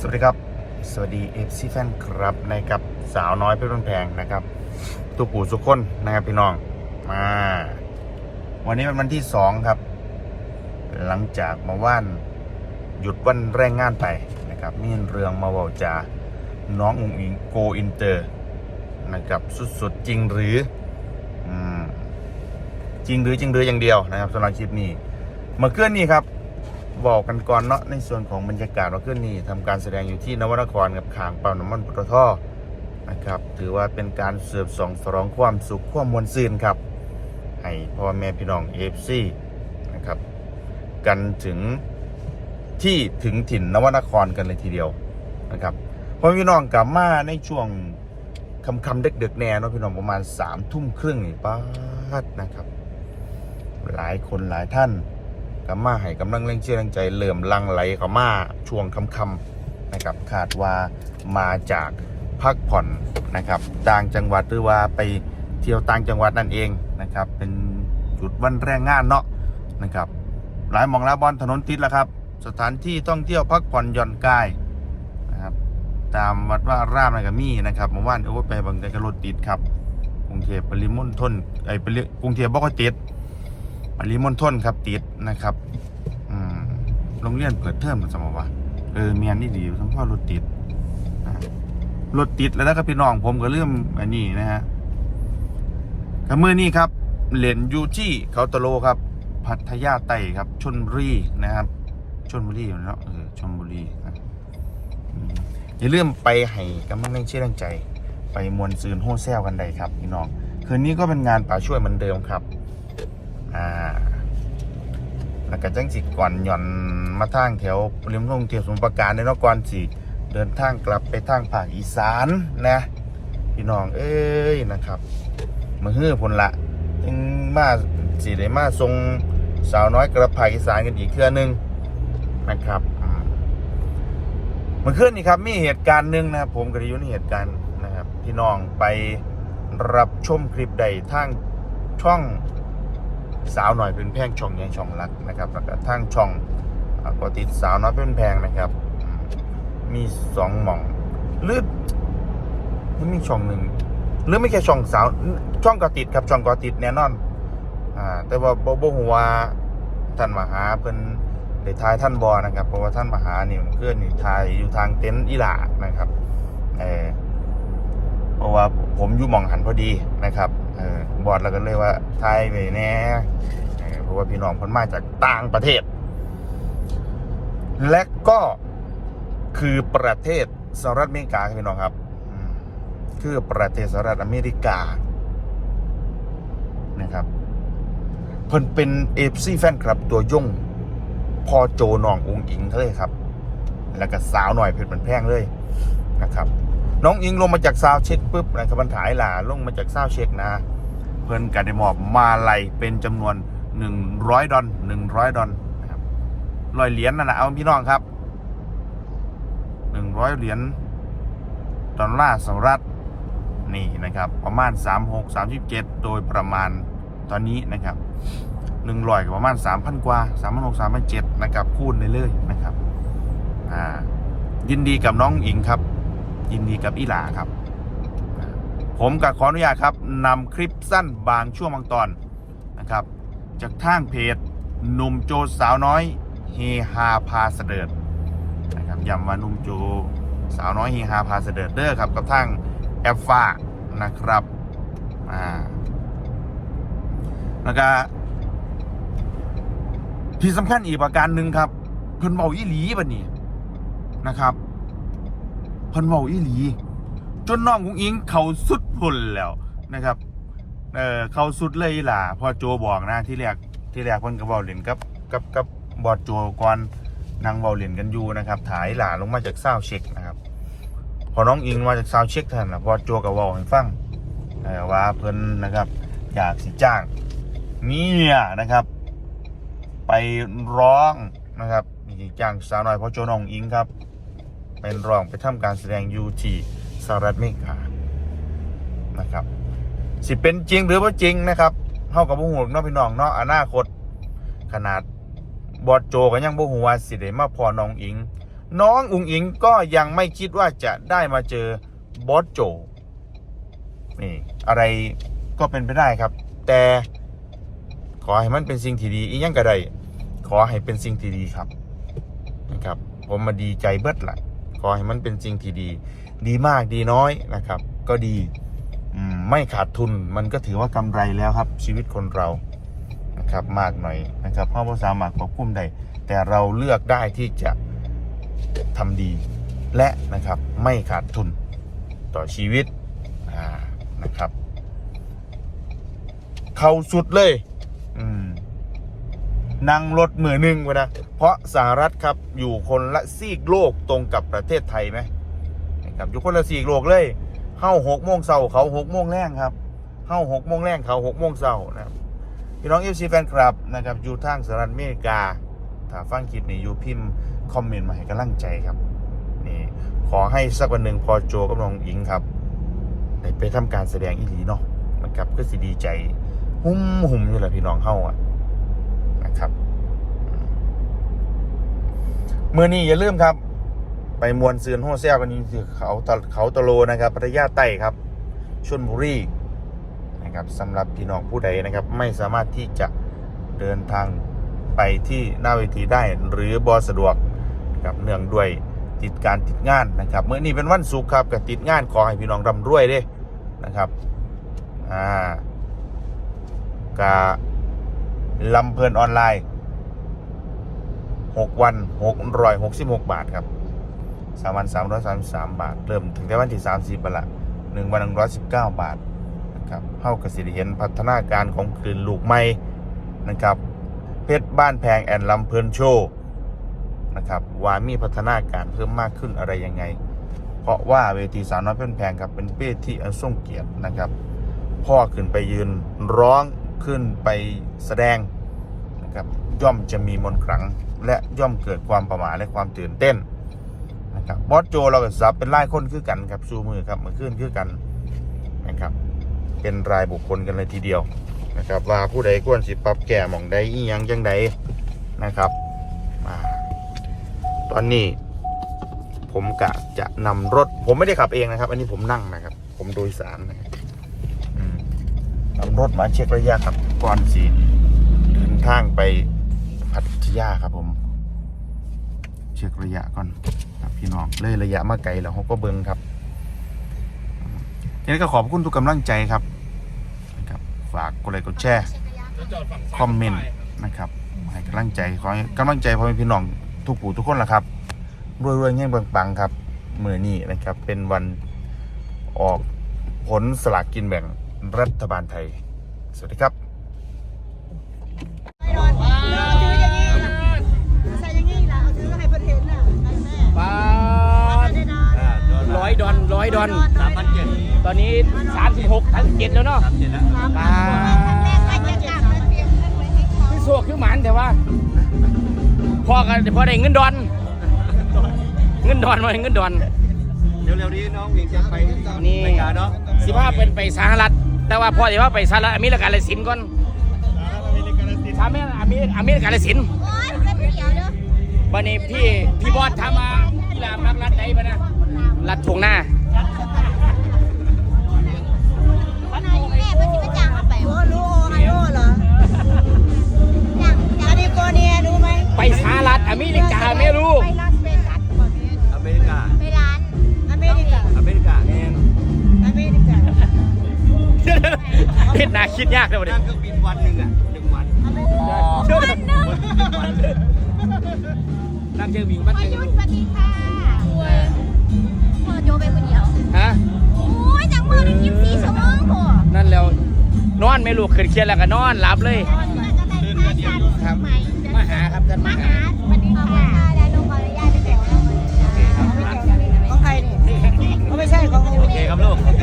สวัสดีครับ สวัสดีเอฟซีแฟนครับนะครับสาวน้อยเพชรบ้านแพงนะครับตุกปู่สุกคนนะครับพี่น้องมา วันนี้เป็นวันที่สองครับ หลังจากมาว่านหยุดวันแรงงานไปนะครับมีเรื่องมาเว่าจาน้องอุ๋งอิงโกอินเตอร์นะครับสุดๆจริงหรือจริงหรือจริงหรืออย่างเดียวนะครับสำหรับคลิปนี้มาเมื่อนนี้ครับ บอกกันก่อนเนาะในส่วนของบรรยากาศว่าขึ้นนี่ทำการแสดงอยู่ที่นวนครกับขางเปั๊มน้ำมันปตทนะครับ ถือว่าเป็นการเสิร์ฟสองสรองความสุขความมวลซื่นครับ ให้พ่อแม่พี่น้องเอฟซีนะครับ กันถึงที่ถึงถิ่นนวนครกันเลยทีเดียวนะครับพ่อพี่น้องกลับมาในช่วงคำคำๆดึกๆแน่เนาะพี่น้องประมาณสามทุ่มครึ่งนี่ป้าดนะครับ หลายคนหลายท่าน กามาให้กำลังแรงเชื่อแรงใจเริ่มลังไหลเข้ามาช่วงค่ำๆนะครับคาดว่ามาจากพักผ่อนนะครับต่างจังหวัดหรือว่าไปเที่ยวต่างจังหวัดนั่นเองนะครับเป็นจุดวันแรงงานเนาะนะครับหลายมองหลายบอลถนนติดแล้วครับ สถานที่ท่องเที่ยวพักผ่อนหย่อนกายนะครับตามวัดว่ารามอะไรก็มีนะครับเมื่อวานโอ้ไปบางแต่ก็รถติดครับกรุงเทพปริมณฑลไอ้ปริกรุงเทพบ่ค่อยติด ปริมณฑลครับติดนะครับโรงเรียนเปิดเทอมกันสมมติว่าเออเมียนนี่ดีทั้งพ่อรถติดรถติดแล้วนะครับพี่น้องผมก็เริ่มอันนี้นะฮะกับมือนี้ครับเหรียญยูที่เขาตะโลครับ พัทยาไต่ครับชนบุรีนะครับชนบุรีเนาะเออชนบุรีนะอืมอย่าลืมไปให้กำลังแรงเชื่อแรงใจ ไปมวลซืนโฮเซลกันได้ครับพี่น้องคืนนี้ก็เป็นงานป่าช่วยเหมือนเดิมครับ อ่าแล้วก็จังสิก่อนหย่อนมาทางแถวริมทงเทียวสมุทรปราการในนก่อนสิเดินทางกลับไปทางภาคอีสานนะพี่น้องเอ้ยนะครับมือฮื้อพนละยังมาสิได้มาทรงสาวน้อยกลับภาคอีสานกันอีกเทื่อนึงนะครับอืมเมื่อนนี้ครับมีเหตุการณ์หนึ่งนะครับ ผมก็ได้อยู่ในเหตุการณ์นะครับพี่น้องไปรับชมคลิปใดทางช่อง สาวหน่อยเป็นแพงช่องใหญ่ช่องรักนะครับแล้วก็ทางช่องก็ติดสาวน้อยเป็นแพงนะครับ มีสองหม่องหรือมันมีช่องหนึ่งหรือไม่แค่ช่องสาวช่องก็ติดครับช่องก็ติดแน่นอนอ่าแต่ว่าบ่บ่ฮู้ว่าท่านมหาเพิ่นได้ทายท่านบอนะครับเพราะว่าท่านมหานี่เพื่อนนี่ทายอยู่ทางเต็นท์อีหลานะครับเออเพราะว่าผมอยู่หมองหันพอดีนะครับ บอดแล้วก็เลยว่าไทยไปแน่เพราะว่าพี่น้องเพิ่นมาจากต่างประเทศ และก็คือประเทศสหรัฐอเมริกาครับพี่น้องครับ คือประเทศสหรัฐอเมริกานะครับเพิ่นเป็นเอฟซีแฟนครับตัวยงพอโจน้ององอิงเลยครับ แล้วก็สาวหน่อยเพชรมันแพงเลยนะครับ น้องอิงลงมาจากซาวเช็คปุ๊บนะครับมันถ่ายหลาลงมาจากซาวเช็คนะ เพิ่นกันได้มอบมาลัยเป็นจำนวน 100 ดอล100 ดอลนะครับร้อยเหรียญนั่นแหละเอาพี่น้องครับ 100 เหรียญดอลลาร์สหรัฐนี่นะครับ ประมาณ 36 37 โดยประมาณตอนนี้นะครับ100กับประมาณ3,000กว่า3,600 3,700นะครับคูณได้เลยนะครับ อ่า ยินดีกับน้องอิงครับ ยินดีกับอีหลาครับ ผมกับขออนุญาตครับนำคลิปสั้นบางช่วงบางตอนนะครับ จากทางเพจหนุ่มโจสาวน้อยเฮฮาพาเสดิร์ดนะครับย้ำว่าหนุ่มโจสาวน้อยเฮฮาพาเสดิร์ดเด้อครับกับทางแอฟฟ้านะครับอ่าแล้วก็ที่สำคัญอีกประการหนึ่งครับเพิ่นเบาอีหลีบัดนี้นะครับเพิ่นเว้าอีหลี จนน้องกุ้งอิงเขาสุดพุ่นแล้วนะครับ เออเขาสุดเลยหล่ะพอโจบอกนะที่แรกที่แรกเพิ่นก็เว้าเล่นกับกับกับบอดโจก่อนนางเว้าเล่นกันอยู่นะครับถ่ายหล่าลงมาจากซาเช็คนะครับพอน้องอิงมาจากซาเช็คท่านนะบอดโจก็เว้าให้ฟังว่าเพิ่นนะครับอยากสิจ้างเนี่ยนะครับ ไปร้องนะครับจ้างสาวน้อยพอโจน้องอิงครับ เป็นรองไปทำการแสดงอยูที่ สหรัฐอเมริกานะครับ สิเป็นจริงหรือว่าจริงนะครับเท่ากับบุหูเนาะพี่น้องเนาะอนาคต ขนาดบอดโจก็ยังบุหูว่าสิได้มาพอน้องอิง น้องอุงอิงก็ยังไม่คิดว่าจะได้มาเจอบอสโจนี่อะไรก็เป็นไปได้ครับ แต่ขอให้มันเป็นสิ่งที่ดีอีกอยังก็ไดขอให้เป็นสิ่งที่ดีครับนะครับ ผมมาดีใจเบิดละขอให้มันเป็นสิ่งที่ดี ดีมากดีน้อยนะครับ ก็ดีไม่ขาดทุนมันก็ถือว่ากำไรแล้วครับชีวิตคนเรานะครับมากหน่อยนะครับเพราะภาษามารถควบคุมได้แต่เราเลือกได้ที่จะทำดี และนะครับไม่ขาดทุนต่อชีวิตนะครับ เข้าสุดเลยนั่งรถมือหนึ่งวะนะเพราะสหรัฐครับอยู่คนละซีกโลกตรงกับประเทศไทยไหม ครับอยู่คนละซีกโลกเลยเข้าหกโมงเช้าเขาหกโมงแรงครับเข้าหกโมงแรงเขาหกโมงเช้านะครับพี่น้องเอฟซีแฟนคลับนะครับอยู่ทางสหรัฐอเมริกาถ้าฟังคลิปนี้อยู่พิมพ์คอมเมนต์มาให้กำลังใจครับนี่ขอให้สักวันหนึ่งพอโจกับน้องอิงครับได้ไปทำการแสดงอีหลีเนาะนะครับก็สิดีใจหุ่มหุ่มอยู่แหละพี่น้องเข้าอะนะครับเมื่อนี้อย่าลืมครับ ไปมวนซือนโฮเซลกันนี่คือเขาตะเขาตะโลนะครับพัทยาใต้ครับชลบุรีนะครับสำหรับพี่น้องผู้ใดนะครับไม่สามารถที่จะเดินทางไปที่หน้าเวทีได้หรือบอสะดวกนะครับเนื่องด้วยติดการติดงานนะครับเมื่อนี้เป็นวันศุกร์ครับกับติดงานขอให้พี่น้องร่ำรวยเด้นะครับอ่ากาลำเพลินออนไลน์ 6 วัน 666 บาทครับ 3วัน333บาท เริ่มถึงแต่วันที่30บาทละ1วัน119บเก้าบาทนะครับเท่ากับสิริเห็นพัฒนาการของคลื่นลูกไม้นะครับ เพชรบ้านแพงแอนลำเพลินโชว์นะครับว่ามีพัฒนาการเพิ่มมากขึ้นอะไรยังไง เพราะว่าเวทีสาวน้อยเพื่อนแพงครับเป็นเวทีอันทรงเกียรตินะครับ พ่อขึ้นไปยืนร้องขึ้นไปแสดงนะครับย่อมจะมีมนต์ขลังและย่อมเกิดความประหมาและความตื่นเต้น ครับบอสโจเราก็สับเป็นรายคนคือกันครับชูมือครับมือขึ้นคือกันนะครับ เป็นรายบุคคลกันเลยทีเดียวนะครับ ว่าผู้ใดควรสิปรับแก้หมองใดอียังจังใดนะครับตอนนี้ ผมกะจะนำรถ ผมไม่ได้ขับเองนะครับ อันนี้ผมนั่งนะครับ ผมโดยสารนะครับนำรถมาเช็คระยะครับก่อนสิเดินทางไปพัทยาครับผม เช็คระยะก่อน พี่น้องเลยระยะมาไกลแล้วเขาก็เบิ้งครับยังไงก็ขอบคุณทุกกำลังใจครับนะครับ ฝากกดไลค์กดแชร์คอมเมนต์นะครับให้กำลังใจขอให้กำลังใจพ่อแม่พี่น้องทุกผู้ทุกคนละครับรวยๆเงี้ยปังๆครับเมื่อนี้นะครับ เป็นวันออกผลสลากกินแบ่งรัฐบาลไทย สวัสดีครับ อยดอนร้อยดอนสามพันเจ็ดตอนนี้สามสิบหกทั้งเจ็ดแล้วเนาะปาแม่ก็จะกลับแล้วเตรียมเงินไว้ให้เขาคือโซกคือหมันแต่ว่าพอกันพอได้เงินดอน เงินดอนมาเงินดอน เร็วๆนี้น้องวิงจะไปนี่รายการเนาะสิพาเป็นไปสหรัฐ แต่ว่าพอสิพาไปสหรัฐอเมริกาละสินก่อนสามเมริกาอเมริกาอเมริกาละสินโอ๊ยเพิ่นเดี๋ยวเด้อวันนี้พี่พี่บอสทำมา กีฬามักรัฐไหนปะนะรัฐทวงหน้าวันไหนแม่เพิ่นสิไปจ้างเขาไปโอ้รู้โอไฮโอเหรอจ้างแคลิฟอร์เนียรู้ไหมไปสหรัฐอเมริกาไม่รู้ไปลาสเวกัสบ่แม่อเมริกาไปร้านอเมริกาอเมริกาแม่นอเมริกาเฮ็ดนาคิดยากเลยวันนี้นั่งเครื่องบินวันหนึ่งอะหนึ่งวันอเมริกาวันหนึงวันหนึ่ง นั่งเชียงวิงบ้านพอเชียงยุทธสวัสดีค่ะสวยพอโยไปคนเดียว ฮะ โอ้ยจังมือนึงยิ้มสีชมพูนั่นแล้ว นอนไม่ลูกขึ้นเคียนแล้วก็นอนหลับเลย ตอนเมื่อก็ได้ค่าจานครับ มาหาครับท่านมามาหาหาสวัสดีค่ะได้ลงขออนุญาตไปแถวเรเลยจ้าของใครนี่ ไม่ใช่ของโอเคครับลูกโอเค